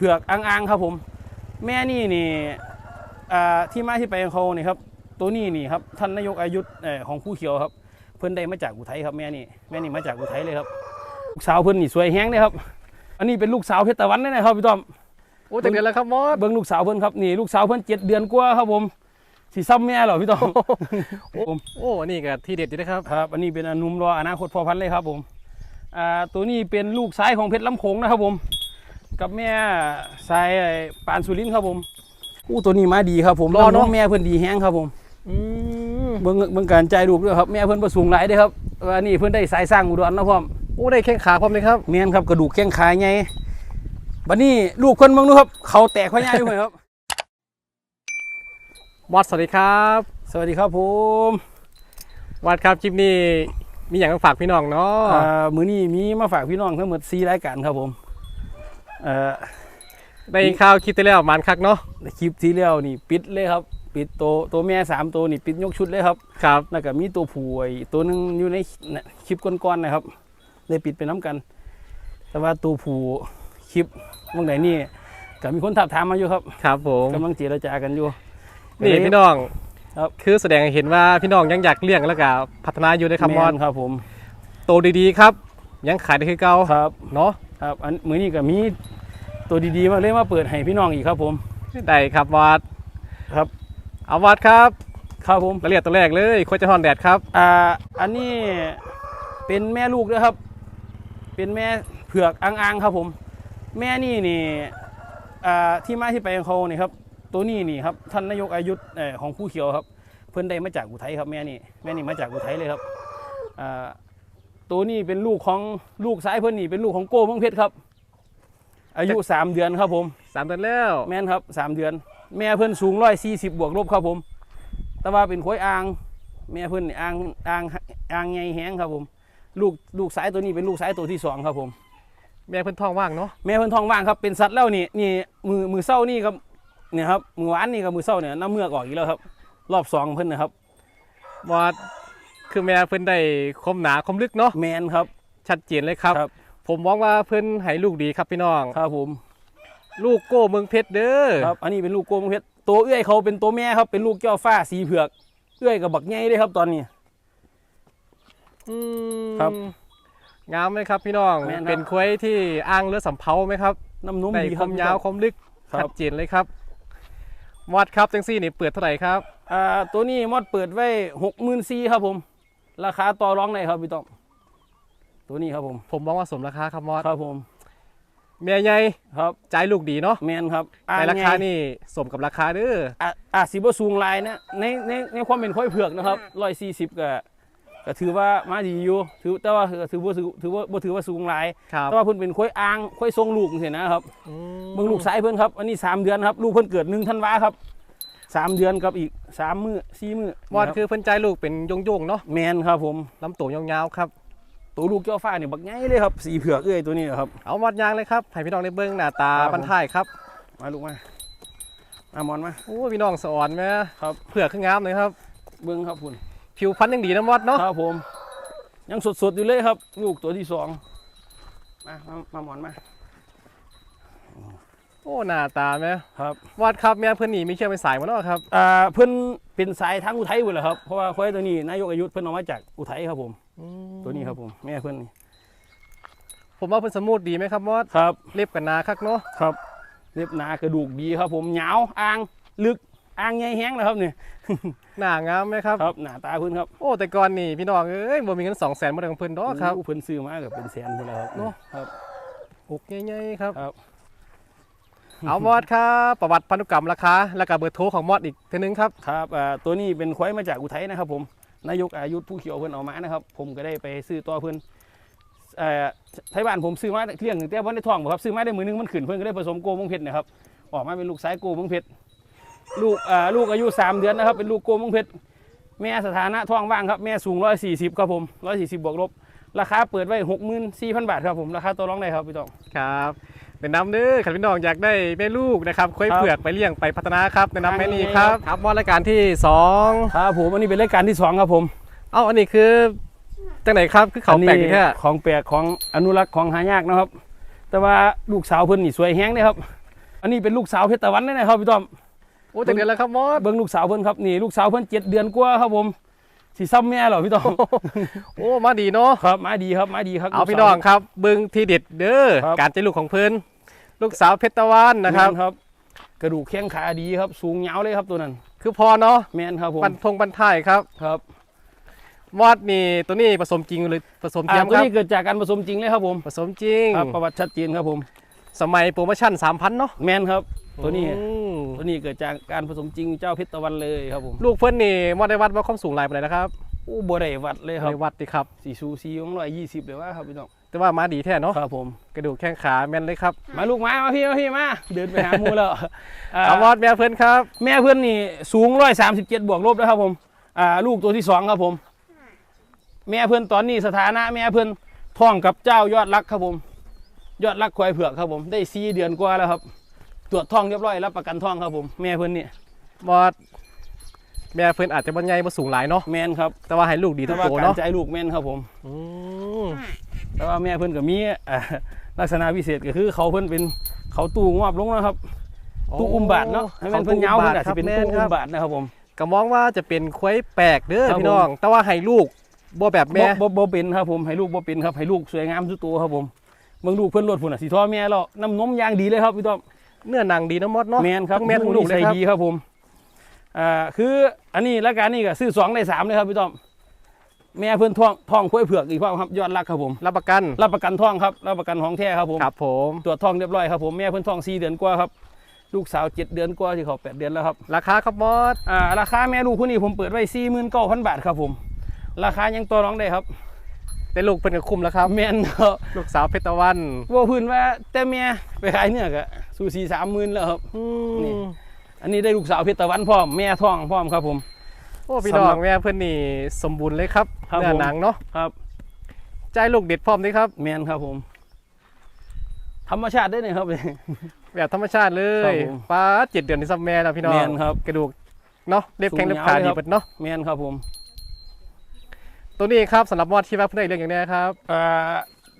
ผือกอ่างๆครับผม แม่นี่นี่อ่าที่มาที่ไปของเขานี่ครับ ตัวนี้นี่ครับท่านนายกอายุทธ์เอ่อของผู้เขียวครับ เพิ่นได้มาจากอุทัยครับแม่นี่แม่นี่มาจากอุทัยเลยครับลูกสาวเพิ่นนี่สวยแฮงเลยครับ อันนี้เป็นลูกสาวเพชรตะวันเลยนะครับพี่ต้อมโอ้จังเดือนแล้วครับมอสเบิ่งลูกสาวเพิ่นครับนี่ลูกสาวเพิ่นเจ็ดเดือนกว่าครับผมสีซ้ำแม่เหรอพี่ต้อมผมโอ้นี่ก็ที่เด็ดอยู่นะครับครับ อันนี้เป็นอนุมรออนาคตพอพันธุ์เลยครับผมอ่าตัวนี้เป็นลูกซ้ายของเพชรลำโขงนะครับผม กับแม่สายไอ้ปานสุรินทร์ครับผมอู้ตัวนี้มาดีครับผมรอเนอะน้องแม่เพิ่นดีแฮงครับผมอืมเบิ่งเบิ่งการใจายลูกด้วยครับแม่เพิ่นประสูงหลายเด้อครับว่านี่เพิ่นได้สายสร้างอุดรนะพ่อมโอ้ได้แข้งขาพร้อมเลยครับแม่นครับกระดูกแข้งขาใหญ่บัดนี้ลูกเพิ่นเบิ่งดูครับ เขาแตกพะยาอยู่ไหมครับมอสสวัสดีครับ สวัสดีครับผมวัดครับคลิปนี้มีอย่างมาฝากพี่น้องเนาะอ่ามื้อนี้มีมาฝากพี่น้องทั้งหมด4รายการครับผม เอ่อได้ข่าวคลิปที่แล้วมันคักเนาะในคลิปที่แล้วนี่ปิดเลยครับ ปิดตัวตัวแม่สามตัวนี่ปิดยกชุดเลยครับครับแล้วก็มีตัวผู้ไอ้ตัวหนึงอยู่ในน่ะคลิปก้อนๆนะครับเลยปิดไปน้กัน แต่ว่าตัวผู้คลิปเมื่อไหนนี่ก็มีคนถามถามมาอยู่ครับครับผมกำลังเจรจากันอยู่นี่พี่น้องครับคือแสดงให้เห็นว่าพี่น้องยังอยากเลี้ยงแล้วก็พัฒนาอยู่ในครับมอสแนครับผม โตดีๆครับ ยังขายได้คือเก่าครับ เนาะ ครับอันมื้อนี้ก็มีตัวดีๆมาเลยมาเปิดให้พี่น้องอีกครับผมได้ครับมอสครับเอามอสครับ ครับผมรายละเอียดตัวแรกเลยโคจะฮอนแดดครับอ่าอันนี้เป็นแม่ลูกด้วยครับ เป็นแม่เผือกอ่างๆครับผม แม่นี่นี่อ่าที่มาที่ไปของเขานี่ครับ ตัวนี้นี่ครับท่านนายกอายุทธ์เอ่อของผู้เขียวครับ เพิ่นได้มาจากอุทัยครับแม่นี่แม่นี่มาจากอุทัยเลยครับอ่า ตัวนี้เป็นลูกของลูกซ้ายเพิ่นนี่เป็นลูกของโก้เมืองเพชรครับ อายุสามเดือนครับผมสามเดือนแล้วแม่นครับสามเดือน แม่เพิ่นสูงร้อยสี่สิบบวกลบครับผม แต่ว่าเป็นควายอ่าง แม่เพิ่นนี่อ่างอ่างอ่างใหญ่แห้งครับผม ลูกลูกสายตัวนี้เป็นลูกสายตัวที่สองครับผม แม่เพิ่นท้องว่างเนาะแม่เพิ่นท้องว่างครับเป็นสัตว์แล้วนี่นี่มือมือเศร้านี่ครับเนี่ยครับมือหวานนี่กับมือเศร้าเนี่ยน้ำเมือกออกอีกแล้วครับ รอบสองเพิ่นนะครับมอส คือแม่เพิ่นได้คมหนาคมลึกเนาะแมนครับ ชัดเจนเลยครับ ครับ ผมมองว่าเพิ่นให้ลูกดีครับพี่น้อง ครับผมลูกโก้เมืองเพชรเด้อครับ อันนี้เป็นลูกโกงเพชรตัวเอื้อยเขาเป็นตัวแม่ครับเป็นลูกเจ้าฟ้าสีเผือก เอื้อยกับบักใหญ่เลยครับตอนนี้ อืมครับงามไหมครับพี่น้องแม่นครับ เป็นควายที่อ้างเลือดสำเภาไหมครับน้ำนมได้ดีคครับมยาวคมลึกครัชับดเจนเลยครับมอดครับจังซี่นี่เปิดเท่าไหร่ครับอ่าตัวนี้มอดเปิดไว้หกหมื่นสี่ครับผม ราคาต่อรองได้ครับพี่ต้อมตัวนี้ครับผม ผมมองว่าสมราคาครับมอดครับผมแม่ใหญ่ครับใจายลูกดีเนาะแมนครับในราคาอ่ไงนี่สมกับราคาเด้ออะอาจสิบสูงหลายนะในในในความเป็นค่อยเผือกนะครับร้อยสี่สิบก็ก็ถือว่ามาดีอยู่ถือแต่ว่าถือว่าถือถือว่าบ่ถือว่าสูงหลายครับแต่ว่าเพิ่นเป็นค่อยอ่างค่อยทรงลูกเห็นนะครับอืมเบิ่งลูกสายเพิ่นครับ อันนี้สามเดือนครับ ลูกเพิ่นเกิดหนึ่งธันวาครับ สามเดือนกับอีกสามมือสี่มือมอดคือเพิ่นใจายลูกเป็นโยงๆเนาะแมนครับผมลำตัวยาวๆครับ ตัวลูกเจ้าฟ้าเนี่ยบักใหญ่เลยครับสีเผือกเอ้ยตัวนี้นะครับเอามอดยางเลยครับให้พี่น้องได้เบิ่งหน้าตาครับผมบันท้ายครับ มาลูกมามามอนมาโอ้พี่น้องสอนไหมครับเผือกคืองามเลยครับ เบิ้งครับคุณผิวพรรณยังดีนะมอดเนาะครับผม ยังสดๆอยู่เลยครับ ลูกตัวที่สองมามามาหมอนมา โอ้หน้าตาไหมครับมอดครับแม่เพิ่นนี่มีเชื่อเป็นสายมาเนาะครับอ่าเพิ่นเป็นสายทางอุทัยหมดเลยครับเพราะว่าควายตัวนี้นายกอายุทธ์เพิ่นเอามาจากอุทัยครับผมตัวนี้ครับผมแม่เพิ่นนี่ผมว่าเพิ่นสมูทดีไหมครับมอดครับเล็บกันนาคักเนาะครับเล็บหนากระดูกดีครับผมยาวอ่างลึกอ่างใหญ่แห้งนะครับเนี่ยหน้างามไหมครับครับหน้าตาเพิ่นครับโอ้แต่ก่อนนี่พี่น้องเอ้ยบ่มีเงิน2 0 0 0 0บ่ได้ของเพิ่นดอกครับโอ้เพิ่นซื้อมากับเป็นแสนเพิ่นแล้วครับเนอะครับอกใหญ่ๆครับครับ เอามอดครับประวัติพันธุกรรมราคาแล้วก็เบอร์โทรของมอดอีกทีนึงครับครับอ่าตัวนี้เป็นควายมาจากอุทัยนะครับ ผมนายกอายุทธ์ผู้เขียวเพิ่นเอามานะครับ ผมก็ได้ไปซื้อตัวเพิ่นเอ่อไทยบ้านผมซื้อมาเลี้ยงตั้งแต่วันในท้องบ่ครับซื้อมาได้มือนึงมันขึ้นเพิ่นก็ได้ผสมโกมังเพชรนะครับออกมาเป็นลูกสายโกมังเพชรลูกอ่าลูกอายุ 3 เดือนนะครับ เป็นลูกโกมังเพชรแม่สถานะท้องว่างครับแม่สูง 140 ครับผม140บวกลบราคาเปิดไว้ 64,000 บาทครับผมราคาตัวรองได้ครับพี่ต้องครับ แนะนำเด้อขันพี่น้องอยากได้แม่ลูกนะครับค่อยครับเผือกไปเลี้ยงไปพัฒนาครับแนะนำแม่นี่คครัรับบครับมอดรายการที่สองครับผมอันนี้เป็นรายการที่สองครับผมเอ้าอันนี้คือจังไหนครับคือเขาแปลกดีแท้อันนี้ของแปลกของอนุรักษ์ของหายากนะครับ แต่ว่าลูกสาวเพิ่นนี่สวยแฮงเลยครับ อันนี้เป็นลูกสาวเพชรตะวันนี่นะครับพี่ต้อมโอ้จากเดือนแล้วครับมอสเบิ้งลูกสาวเพิ่นครับนี่ลูกสาวเพิ่นเจ็ดเดือนกว่าครับผม สิซ้ำแม่เหรอพี่ต้อมโอ้มาดีเนาะครับมาดีครับมาดีครับเอาลูกสวพี่น้องครับเบิ้งที่เด็ดเด้อครับการใจลูกของเพิ่นลูกสาวเพชรตะวันนะครับแม่ครับ กระดูกแข้งขาดีครับ สูงยาวเลยครับตัวนั้น คือพอเนาะแม่นครับผมปันทงปันท้ายครับครับมอดนี่ตัวนี้ผสมจริงหรือผสมอ่าเทียมตัวครับนี้เกิดจากการผสมจริงเลยครับผมผสมจริงครับประวัติชัดเจนครับผม สมัยโปรโมชั่น3,000เนาะแม่นครับ ตัวนี้อืมตัวนี้เกิดจากการผสมจริงเจ้าเพชรตะวันเลยครับผมลูกเพิ่นนี่มอดได้วัดว่าความสูงหลายปานใดนะครับโอ้บ่ได้วัดเลยครับได้วัดดิครับ สีซูซีของร้อยยี่สิบเลยว่าครับพี่น้องแต่ว่ามาดีแท้เนาะครับผม กระดูกแข้งขาแม่นเลยครับมาลูกมามาพี่มาพี่มาเดินไปหาหมูแล้วอ่าเอามอดแม่เพิ่นครับ แม่เพื่อนนี่สูงร้อยสามสิบเจ็ดบวกลบแล้วครับผมอ่าลูกตัวที่สองครับผม แม่เพื่อนตอนนี้สถานะแม่เพื่อนท้องกับเจ้ายอดรักครับผม ยอดรักควายเผือกครับผมได้สี่เดือนกว่าแล้วครับ ตรวจท้องเรียบร้อยรับประกันท้องครับผมแม่เพื่อนนี่มอดแม่เพิ่นอาจจะบ่ใหญ่บ่สูงหลายเนาะแมนครับแต่ว่าให้ลูกดีแต่ทุกว่าตัวการเนาะใจลูกแมนครับผม อืมแต่ว่าแม่เพื่อนก็มีอ่าลักษณะพิเศษก็คือเขาเพื่อนเป็นเขาตู้งอบลงนะครับ ตู้อุ้มบาทเนาะให้มันเพื่อนยาวเพื่อนอาจจะเป็นตู้อุ้มบาทนะครับผม ก็มองว่าจะเป็นควายแปลกเด้อครับพี่น้องแต่ว่าให้ลูกบ่แบบแม่ บ่บ่บ่เป็นครับผมให้ลูกบ่เป็นครับให้ลูกสวยงามทุกตัวครับผมเบิ่งลูกเพิ่นรดพุ่นน่ะสีท่อแม่แล้วน้ำนมยางดีเลยครับพี่ต้อม เนื้อหนังดีนะมดเนาะแม่นครับทั้งแม่ทั้งลูกเลยใส่ครับดีครับผมอ่าคืออันนี้รายการนี้ก็ซื้อสองได้สามเลยครับพี่ต้อมแม่เพิ่นท้องท้องกล้วยเผือกอีกพ่อครับยอดรักครับผมรับประกันรับประกันท้องครับรับประกันของแท้ครับผมครับผมตรวจท้องเรียบร้อยครับผมแม่เพิ่นท้องสี่เดือนกว่าครับลูกสาวเจ็ดเดือนกว่าที่เขาแปดเดือนแล้วครับราคาครับมดอ่าราคาแม่ลูกคู่นี้ผมเปิดไว้สี่หมื่นเก้าพันบาทครับผม ราคายังต่อรองได้ครับ แต่ลูกเพิ่นก็คุมแล้วครับแม่นเนาะลูกสาวเพชรตะวันว่าพื้นว่าแต่เมียไปขายเนี่ยก็สูสีสามหมื่นแล้วครับอืนี่มอันนี้ได้ลูกสาวเพชรตะวันพร้อมแม่ท้องพร้อมครับผมโอ้พี่สำน้หรัอบงแม่เพิ่นนี่สมบูรณ์เลยครับครับเนื้อผมหนังเนาะครับใจลูกเด็ดพร้อมเลยครับแมนครับผม ธรรมชาติได้เลยครับแบบธรรมชาติเลครัยบผมป้าดเจ็ดเดือนที่ซับแม่แล้วพี่น้องแม่นครับกระดูกเนาะเล็บแข้งสูเล็งบยาวขาเลยดีครับเปิดเนาะแมนครับผม ตัวนี้ครับสำหรับมอดที่ว่าเพิ่นได้เรื่องอย่างนี้ครับอ่า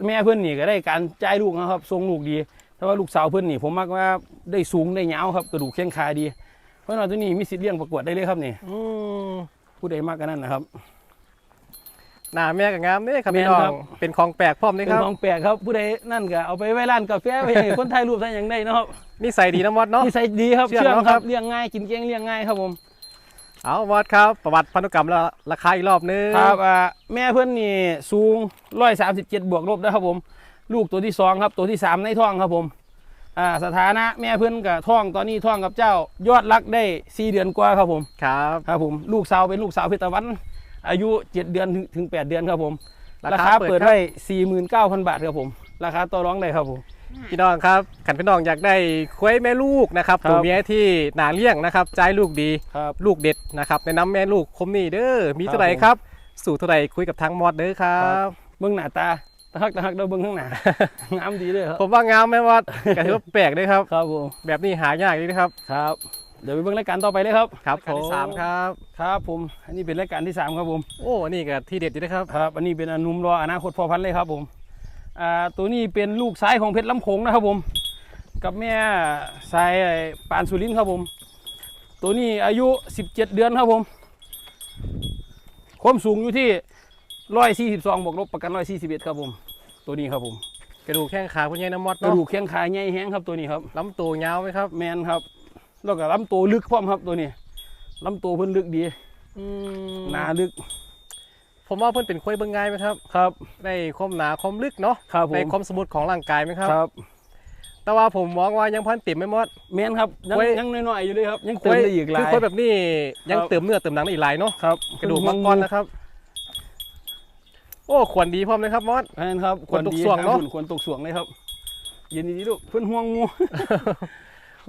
แม่เพื่อนนี่ก็ได้การจ่ายลูกนะครับทรงลูกดี แต่ว่าลูกสาวเพื่อนนี่ผมมักว่าได้สูงได้ยาวครับกระดูกแข้งขาดี เพราะฉะนั้นตัวนี้มีสิทธิ์เลี้ยงประกวดได้เลยครับนี่อืมผู้ใดมากกันนั่นนะครับ หน้าแม่ก็งามเด้ครับแม่นพี่น้อครังบ เป็นของแปลกพร้อมเลยเป็นครับของแปลกครับผู้ใดนั่นก็เอาไปไว้ร้านกาแฟไว้ให้คนถ่ายรูปได้อย่างได้นะครับ นิสัยดีนะมอดเนาะ นิสัยดีครับเชื่องเชื่องเนอะคครัรับ บเลี้ยงง่ายกินเก้งเลี้ยงง่ายครับผม เอามอดครับ ประวัติพันธุกรรมแล้วราคาอีกรอบนึงครับอ่าแม่เพื่อนนี่สูงร้อยสามสิบเจ็ดบวกลบนะครับผม ลูกตัวที่สองครับตัวที่สามในท้องครับผมอ่าสถานะแม่เพื่อนกับท้องตอนนี้ท้องกับเจ้ายอดรักได้สี่เดือนกว่าครับผมครับครับผมลูกสาวเป็นลูกสาวเพชรตะวัน อายุเจ็ดเดือนถึงถึงแปดเดือนครับผม ราคาเปิดครับไว้สี่หมื่นเก้าพันบาทครับผม ราคาต่อรองได้ครับผม พี่น้องครับขันพี่น้องอยากได้ควายแม่ลูกนะครับครับ ตัวเมียที่หนาเลี้ยงนะครับใจลูกดีครับ ลูกเด็ดนะครับในน้ำแม่ลูกคมนี่เด้อมีครับเท่าไหร่ครับสู่เท่าไหร่คุยกับทางมอดเด้อครับ เบื้องหน้าตาตะฮักตะฮักเราเบื้องข้างหน้า งามดีเลยครับผมว่างามแม่มอดก็ถือว่าแปลกเลยครับ ครับผมแบบนี้หายากเลยนะครับครับ เดี๋ยวไปเบื้องรายการต่อไปเลยครับครับรายการที่ผมสามครับครับ ครับผมอันนี้เป็นรายการที่สามครับผมโอ้นี่ก็ที่เด็ดอยู่นะครับ ครับ อันนี้เป็นอนุมรออนาคตพอพันธุ์เลยครับผม อ่าตัวนี้เป็นลูกซ้ายของเพชรลำโขงนะครับผม กับแม่สายไอ้ปานสุรินทร์ครับผม ตัวนี้อายุ 17 เดือนครับผมความสูงอยู่ที่142บวกลบประกัน141ครับผม ตัวนี้ครับผมกระดูกแข้งขาคุณยายน้ำมอดกระเนาะดูกแข้งขาใหญ่แห้งครับตัวนี้ครับ ลำตัวยาวไหมครับแมนครับ แล้วก็ลำตัวลึกพร้อมครับตัวนี้ลำตัวเพิ่นลึกดีอืมหนาลึก ผมว่าเพิ่นเป็นควายเบิ่งง่ายไหมครับครับได้ความหนาความลึกเนาะครับผในมความสมบูรณ์ของร่างกายไหมครับ ครับ แต่ว่าผมมองว่ายังพันเต็มไม่หมด แมนครับยังไว้ ยังน้อยๆอยู่เลยครับ ยังเติมได้อีกหลาคือยควายแบบนี้ยังครับ เติมเนื้อเติมหนังได้อีกหลายเนาะครับกระดูกมังกรนะครับ โอ้ขวนดีพร้อมเลยครับมอส แมนครับควรตกส่วงเนอะควรควรตกส่วงเลยครับเย็นดีๆลูกเพิ่นห่วงงู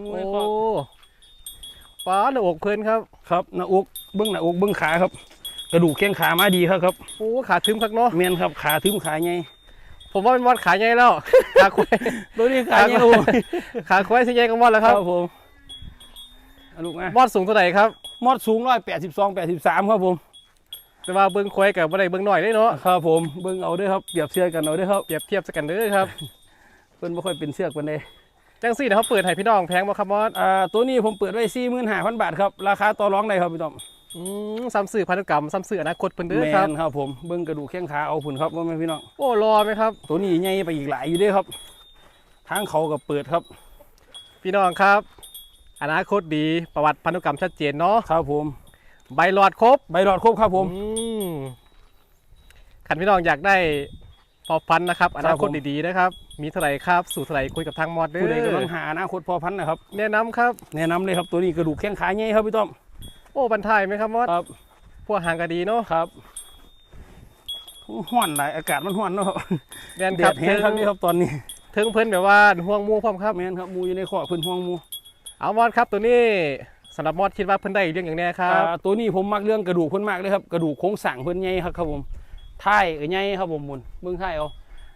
งูโอ้ไอ้คอกฟ้าหน้าอกเพิ่นครับ ครับหน้าอกเบื้องหน้าอกเบื้องขาครับ กระดูกแข้งขามาดีครับครับโอ้ขาทึมคักเนาะแมนครับขาทึมขาใหญ่ผมว่าเป็นมอสขาใหญ่แล้วขาควายตัวนี้ขาใหญ่ครับโอ้ยขาควายสิใหญ่กว่ามอสแล้วคครัรับบผมเอาลูกมามอสสูงเท่าไหร่ครับมอดสูงร้อยแปดสิบสองแปดสิบสามครับผมแต่ว่าเบิ้งควายกับบ่ได้เบิ้งหน่อยได้เนาะครับผมเบิ่งเอาเด้วยครับเปรียบเทียบกันเอาเด้วยครับเปรียบเทียบสักกันเด้อครับเพิ่นบ่ค่อยเป็นเสือกปานใดจังซี่เดี๋ยวเขาเปิดให้พี่น้องแพงบ่ครับมอสอ่าตัวนี้ผมเปิดไว้45,000บาทครับราคาต่อรองได้ครับพี่ต้อม อืมซ้ำสื่อพันธุกรรมซ้ำสื่ออนาคตเพิ่นเด้อแมครับ นครับผมเบิ้งกระดูกแข้งขาเอาผุนครับว่าแม่นพี่น้องโอ้รอไหมครับ ตัวนี้ใหญ่ไปอีกหลายอยู่เด้ครับ ทางเขากับเปิดครับพี่น้องครับ อนาคตดีประวัติพันธุกรรมชัดเจนเนาะครับผม ใบหลอดครบใบหลอดครบครับผม อืมขันพี่น้องอยากได้พอพันธุ์นะครับ อนาคตดีๆนะครับ มีเท่าไหร่ครับสู่เท่าไหร่คุยกับทางมอดเด้อผู้ใดกำลังหาอนาคตพอพันธุ์นะครับ แนะนำครับแนะนำเลยครับตัวนี้กระดูกแข้งขาใหญ่ครับพี่ต้อม โอ้บรรทายไหมครับมอดครับพวกหางก็ดีเนาะครับห้อนหลายอากาศมันห้อนเนาะแดนแดครับดแห้งครับนี่ครับตอนนี้ถึงเพิ่นแบบว่าห่วงหมูพร้อมครับแม่นครับหมูอยู่ในข้อเพิ่นห่วงหมูเอามอดครับตัวนี้สำหรับมอดคิดว่าเพิ่นได้เรื่องอย่างแน่ครับอ่าตัวนี้ผมมักเรื่องกระดูกเพิ่นมากเลยครับกระดูกโครงสร้างเพิ่นใหญ่ครับครับผมท้ายก็ใหญ่ครับผมหมุนเบิ่งท้ายเอา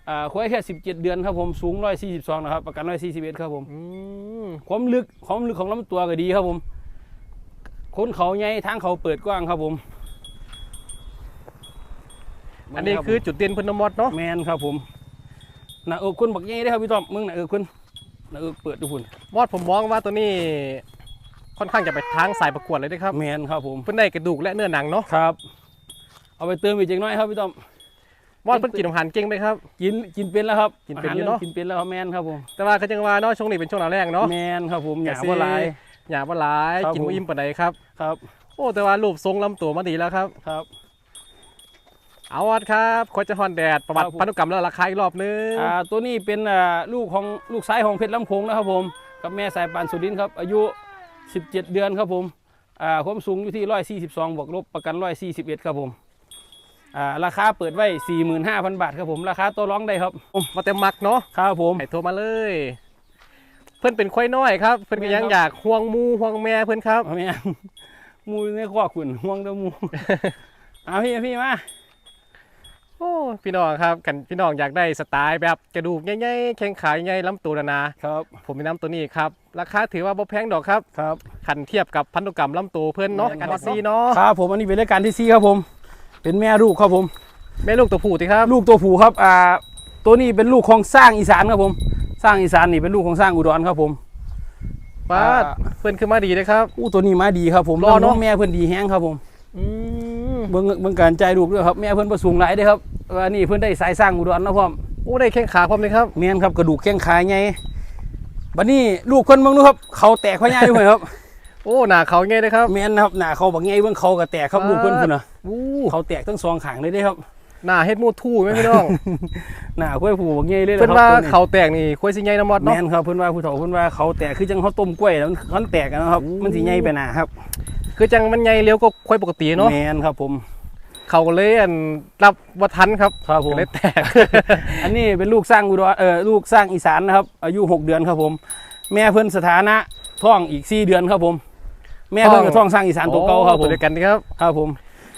อ่าควายแค่17เดือนครับผมสูง142นะครับประกัน141ครับผมอืมความลึกความลึกของลำตัวก็ดีครับผม คนเขาใหญ่ทางเขาเปิดกว้างครับผมอันนี้คือจุดเด่นเพิ่นเนาะมอดเนาะแมนครับผมหน้าเอิกคนบักใหญ่ได้อครับพี่ต้อมมึงหน้าเอิกคนหน้าเอิกเปิดดูพุ่นมอดผมมองว่าตัวนี้ค่อนข้างจะไปทางสายประกวดเลยเด้อครับแมนครับผมเพิ่นได้กระดูกและเนื้อหนังเนาะครับ เอาไปเติมอีกจังน้อยครับพี่ต้อมมอดเพิ่นกินอาหารเก่งไหมครับ กินกินเป็นแล้วครับกินเป็นอยู่เนอะหรกินเป็นแล้วครับแมนครับผมแต่ว่าก็จังว่าเนาะช่วงนี้เป็นช่วงหน้าแรงเนาะแมนครับผมหยาแต่สิว่าลาย อย่าว่าหลายครับกินผม บ่อิ่มปานใดครับ ครับโอ้แต่ว่ารูปทรงลำตัวมาดีแล้วครับ ครับ เอาวัดครับควายจะฮอนแดดประวัติครับผม พันธุกรรมแล้วราคาอีกรอบนึงอ่าตัวนี้เป็นอ่าลูกของลูกสายของเพชรลำโขงนะครับผมกับแม่สายปานสุรินทร์ครับอายุ 17 เดือนครับผมอ่าความสูงอยู่ที่ 142 บวกลบประกัน 141 ครับผมอ่าราคาเปิดไว้ 45,000 บาทครับผม ราคาตัวร้องได้ครับมาเต็มมักเนาะครับผม ให้โทรมาเลยเพื่อนเป็นควายน้อยครับเพื่อนก็ยังแม่นครับอยากห่วงหมูห่วงแม่เพื่อนครับเอาแม่หมูในข้อขุนห่วงเด้อหมูเอาพี่พี่มาโอ้พี่น้องครับกันพี่น้องอยากได้สไตล์แบบกระดูกใหญ่ๆแข้งขาใหญ่ๆลำตัวหนาครับๆผมมีน้ำตัวนี้ครับ ราคาถือว่าบ่แพงดอกครับครับขันเทียบกับพันธุกรรมลำตัวเพื่อนเนาะแม่นกันครับซีเนาะครับผมอันนี้เป็นรายการที่ซีครับผม เป็นแม่ลูกครับผม แม่ลูกตัวผู้ติครับ ลูกตัวผู้ครับอ่าตัวนี้เป็นลูกของสร้างอีสานครับผม สร้างอีสานนี่เป็นลูกของสร้างอุดรครับผมป้าดอ่าเพื่อนขึ้นมาดีเลยครับ อู้ตัวนี้มาดีครับผมรอเนอะน้องแม่เพิ่นดีแห้งครับผมอืมเบิ่งเบิ่งการใจลูกด้วยครับแม่เพิ่นประสูงหลายเด้อครับว่านี่เพิ่นได้สายสร้างอุดรนะพ่อมโอ้ได้แข้งขาพร้อมเลยครับแม่นครับกระดูกแข้งขาใหญ่บัดนี้ลูกเพิ่นเบิ่งดูครับเขาแตกเขาใหญ่ด้วยครับโอ้หนาเขาไงเลยครับแม่นนะครับหน้าเขาบักใหญ่เบิ่งเขาก็แตกครับอ่าลูกเพิ่นพุ่นน่ะอู้เขาแตกทั้งสองข้างเลยเด้ครับ หนาเฮ็ดมูทู่ไหมพี่น้อง หน้าค่อยผู้บักใหญ่เลยะเพิ่นครับว่าตัวนี้เขาแตกนี่ควายสิใหญ่น้ำมอดแม่เนาะนครับเพิ่นว่าผู้เฒ่าเพิ่นว่าเขาแตกคือจังเขาต้มกล้วยแล้วมันมันแตกกันนะครับอู้มันสิใหญ่ไปหน้าครับ คือจังมันใหญ่เร็วก็ควายปกติเนาะแม่นครับผมเขาก็เลยอันรับวัทันครับครับผก็มเลยแตก อันนี้เป็นลูกสร้างอุดรเอ่อลูกสร้างอีสานนะครับ อายุ 6 เดือนครับผม แม่เพิ่นสถานะท้องอีก 4 เดือนครับผม แม่เพิ่นก็ท้องสร้างอีสานตัวเก่าครับผตัวมเดียวกันครับครับผม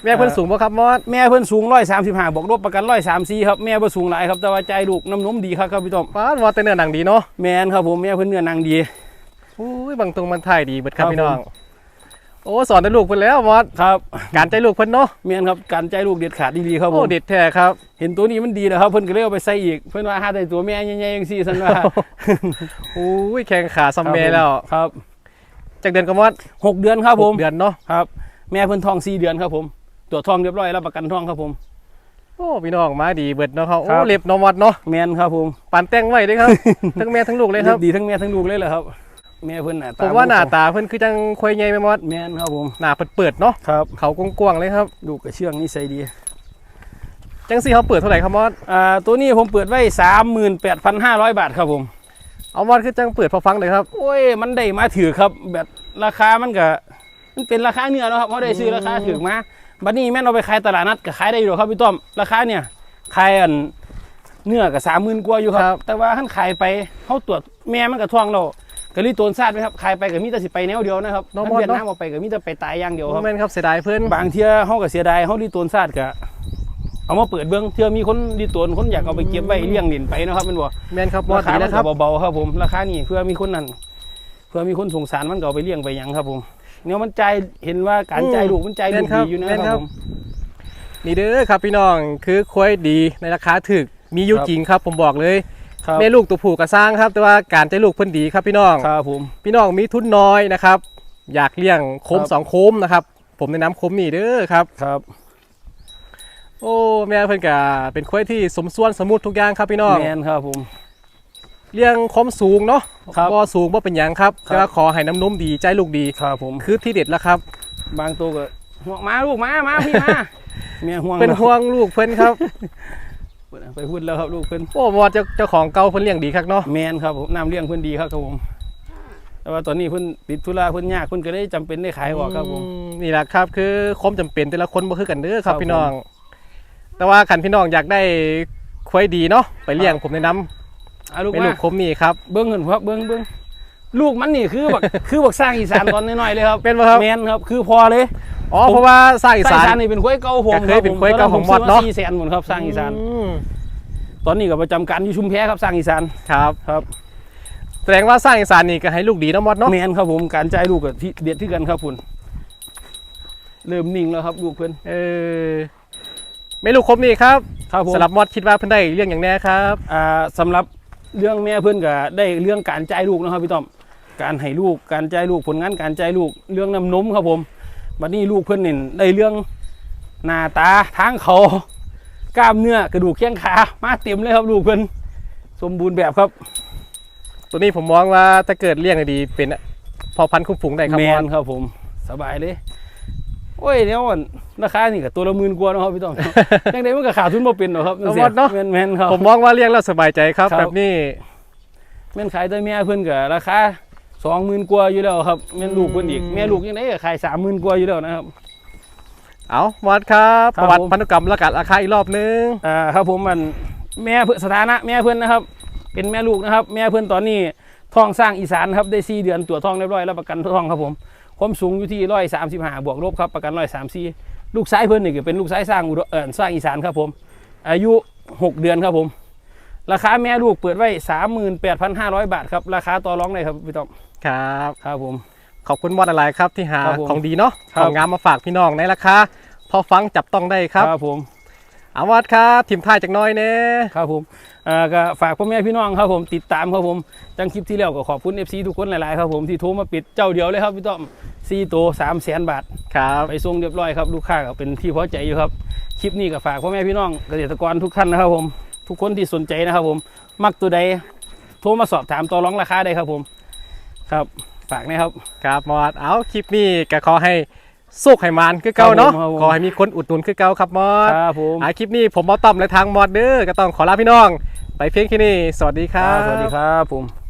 แม่เพิ่นเอ่อสูงบ่ครับมอดแม่เพิ่นสูง135บวกลบประกัน134ครับแม่บ่สูงหลายครับแต่ว่าใจลูกน้ำนมดีครับครับพี่ต้อมป้าดมอดแต่เนื้อหนังดีเนาะแม่นครับผมแม่เพิ่นเนื้อนางดีอุ้ยบางตรงมันถ่ายดีเบิดครับครับพี่น้องผมโอ้สอนแต่ลูกเพิ่นแล้วมอดครับการใจลูกเพิ่นเนาะแม่นครับการใจลูกเด็ดขาดดีๆครับผโอ้มเด็ดแท้ครับ เห็นตัวนี้มันดีนะครับเพิ่นก็เลยเอาไปใส่อีกเพิ่นว่าหาได้ตัวแม่ใหญ่ๆจังซี่ซั่นว่าอุ้ยแข้งขาซัมเมแล้วครับ จากเดือนกับมอดหกเดือนครับผมหกเดือนเนาะครับ แม่เพิ่นท้อง4เดือนครับผม ตรวจท้องเรียบร้อยแล้วประกันท้องครับผมโอ้พี่น้องมาดีเบิดเนาะครับคโอ้รับเล็บเนาะมอดเนาะแม่นครับผมปานแต่งไว้เด้ครับ ทั้งแม่ทั้งลูกเลยครับดีทั้งแม่ทั้งลูกเลยเหรอครับแม่เพิ่นหน้าผตามว่าหน้าตาเพิ่นคือจังควายใหญ่แม่มอดแม่นครับผมหน้าเปิดๆเนาะครับเขากว้างๆเลยครับลูกกระเชื่องนิสัยดีจังซี่เขาเปิดเท่าไหร่ครับมอดอ่าตัวนี้ผมเปิดไว้38,500บาทครับผมเอามอดคือจังเปิดพอฟังเลยครับโอ้ยมันได้มาถือครับแบบราคามันก็มันเป็นราคาเนื้อเนาะครับเขาได้ซื้อราคาถือมา บัดนี้แม่นเอาไปขายตลาดนัดก็ขายได้อยู่หรอกครับพี่ต้อม ราคาเนี่ยขายอันเนื้อก็30,000กว่าอยู่คครัรับบแต่ว่าท่านขายไปเขาตรวจแม่มันก็ท้องเราก็รีโตนซาดไหมครับขายไปก็มีแต่สิไปแนวเดียวนะครับน้องท่านมดเวียดเนาะนามออกไปก็มีแต่ไปตายอย่างเดียวครับแม่นครับเสียดายเพิ่นบางเที่ยเขาก็เสียดายเขารีโตนซาดก็เอามาเปิดเบื้องเที่ยมีคนรีโตนคนอยากเอาไปเก็บไว้เลี้ยงเล่นไปเนาะครับแมันบอกแม่นครับมอราดคาดีมันะนครัก็บเบาๆครับผมราคานี่เพื่อมีคนนั่นเพื่อมีคนสงสารมันก็เอาไปเลี้ยงไปหยังครับผม เนี่ยมันใจายเห็นว่าการใจายลูกมันใจายลูกดีอยู่นะครับผมนี่เด้อครับพี่น้องคือควายดีในราคาถึกมีอยู่ครับจริงครับ ผมบอกเลยครับแม่ลูกตัวผู้กระสร้างครับ แต่ว่าการใจลูกเพิ่นดีครับพี่น้องครับผมพี่น้องมีทุนน้อยนะครับ อยากเลี้ยงโคมครับสองโคมนะครับ ผมแนะนำโคมนี่เด้อครับครับโอ้แม่เพิ่นก็เป็นควายที่สมส่วนสมมุติทุกอย่างครับพี่น้องแมนครับผม เลี้ยงความสูงเนาะครับบ่สูงบ่เป็นหยังครับครับ แต่ว่าขอให้น้ำนมดีใจลูกดี ครับผม คือที่เด็ดแล้วครับ บางตัวก็ห่วงมาลูกมามาพี่มา เมียห่วงเป็นแล้วห่วงลูกเพิ่นครับ ไปพูดแล้วครับลูกเพิ่นโอ้มอดเจ้าเจ้าของเก่าเพิ่นเลี้ยงดีคักเนาะแมนครับผมน้ำเลี้ยงเพิ่นดีครับครับผม แต่ว่าตอนนี้เพิ่นติดธุระเพิ่นยากเพิ่นก็เลยจำเป็นได้ขายออกครับผม อืมนี่แหละครับ คือความจำเป็นแต่ละคนบ่คือกันเด้อครับครับพี่น้อง แต่ว่าคันพี่น้องอยากได้ควายดีเนาะไปเลี้ยงผมแนะนำ เอาลูกเป็นมาลูกคมนี่ครับ เบิ้งเห็นครับเบิ้งเบิ้งลูกมันนี่คือบัก คือบักสร้างอีสานตอนน้อยๆเลยครับเป็นบ่ครับ แมนครับคือพอเลยอ๋อผมเพราะว่าสร้างอีสร้างสานอีสานนี่เป็นควายเก่าผมก็เคยเป็นควายเก่าของมอดเนาะ สี่แสนหมดครับสร้างอีสานมตอนนี้ก็ประจำการอยู่ชุมแพครับสร้างอีสานครับครับแสดงว่าสร้างอีสานนี่ก็ให้ลูกดีเนาะมอดเนาะแมนครับผมการจ่ายลูกกับที่เด็ดที่กันครับคุณเริ่มนิ่งแล้วครับลูกเพื่อนเออไม่ลูกคมนี่ครับครับผมสำหรับมอดคิดว่าเพิ่นได้เรื่องอย่างแน่ครับ อ่าสำหรับ เรื่องแม่เพื่อนก็ได้เรื่องการจ่ายลูกนะครับพี่ต้อมการให้ลูกการจ่ายลูกผลงานการจ่ายลูกเรื่องน้ำนมครับผมบัดนี้ลูกเพื่อนนี่ได้เรื่องหน้าตาทางเขากล้ามเนื้อกระดูกแข้งขามาเต็มเลยครับลูกเพื่อนสมบูรณ์แบบครับ ตัวนี้ผมมองว่าถ้าเกิดเลี้ยงดีๆเป็นพอพันธุ์คุ้มฝูงได้ครับแมมอนดครับผม สบายเลย โอ้ยเดี๋ยวก่อนราคานี่ก็ตัวละหมื่นกว่าเนาะครับพี่ต้อมยังไงมันก็ขาดทุนบ่เป็นหรอกครับเอาหมดเนาะแมนแมนครับ ผมมองว่าเลี้ยงแล้วสบายใจครับ ครับ แบบนี้ แม่นขายแต่แม่เพิ่นก็ราคาสองหมื่นกว่าอยู่แล้วครับแม่นลูกเพิ่นอีกอืม แม่ลูกยังไงก็ขายสามหมื่นกว่าอยู่แล้วนะครับ เอามอดครับครับประวัติผม พันธุกรรมและกัราคาอีกรอบนึง อ่าครับผมมันแม่เพิ่นสถานะแม่เพิ่นนะครับ เป็นแม่ลูกนะครับ แม่เพิ่นตอนนี้ท้องสร้างอีสานครับได้สี่เดือนตรวจท้องเรียบร้อยแล้วประกันท้องครับผม ความสูงอยู่ที่ร้อยสามสิบห้าบวกลบครับประกันร้อยสามสี่ลูกชายเพิ่นนี่ก็เป็นลูกชายสร้างอุดรเออสร้างอีสานครับผม อายุหกเดือนครับผม ราคาแม่ลูกเปิดไว้สามหมื่นแปดพันห้าร้อยบาทครับ ราคาต่อรองได้ครับพี่ต้อมครับครับผม ขอบคุณมอดอะไรครับที่หาครับผมของดีเนาะครับของงามมาฝากพี่น้องในราคาพอฟังจับต้องได้ครับ ครับผมเอามอดครับทีมท้ายจากหน้อยเน่ ครับผมเอ่อก็ฝากพ่อแม่พี่น้องครับผมติดตามครับผมจังคลิปที่แล้วก็ขอบคุณ FC ทุกคนหลายๆครับผมที่โทรมาปิดเจ้าเดียวเลยครับพี่ต้อมซีโตสามแสนบาทครับไปส่งเรียบร้อยครับลูกค้าก็เป็นที่พอใจอยู่ครับคลิปนี้ก็ฝากพ่อแม่พี่น้องเกษตรกรทุกท่านนะครับผม ทุกคนที่สนใจนะครับผม มักตัวใดโทรมาสอบถามต่อรองราคาได้ครับผม ครับฝากนะครับครับมอดเอาคลิปนี้ก็ขอให้สุขให้มันคือเก่าเนาะครับผมขอให้มีคนอุดหนุนคือเก่าครับมอดครับผมอาคลิปนี้ผมมอต้อมและทางมอดเด้อก็ต้องขอลาพี่น้อง ไปเพียงแค่นี้สวัสดีครับ สวัสดีครับผม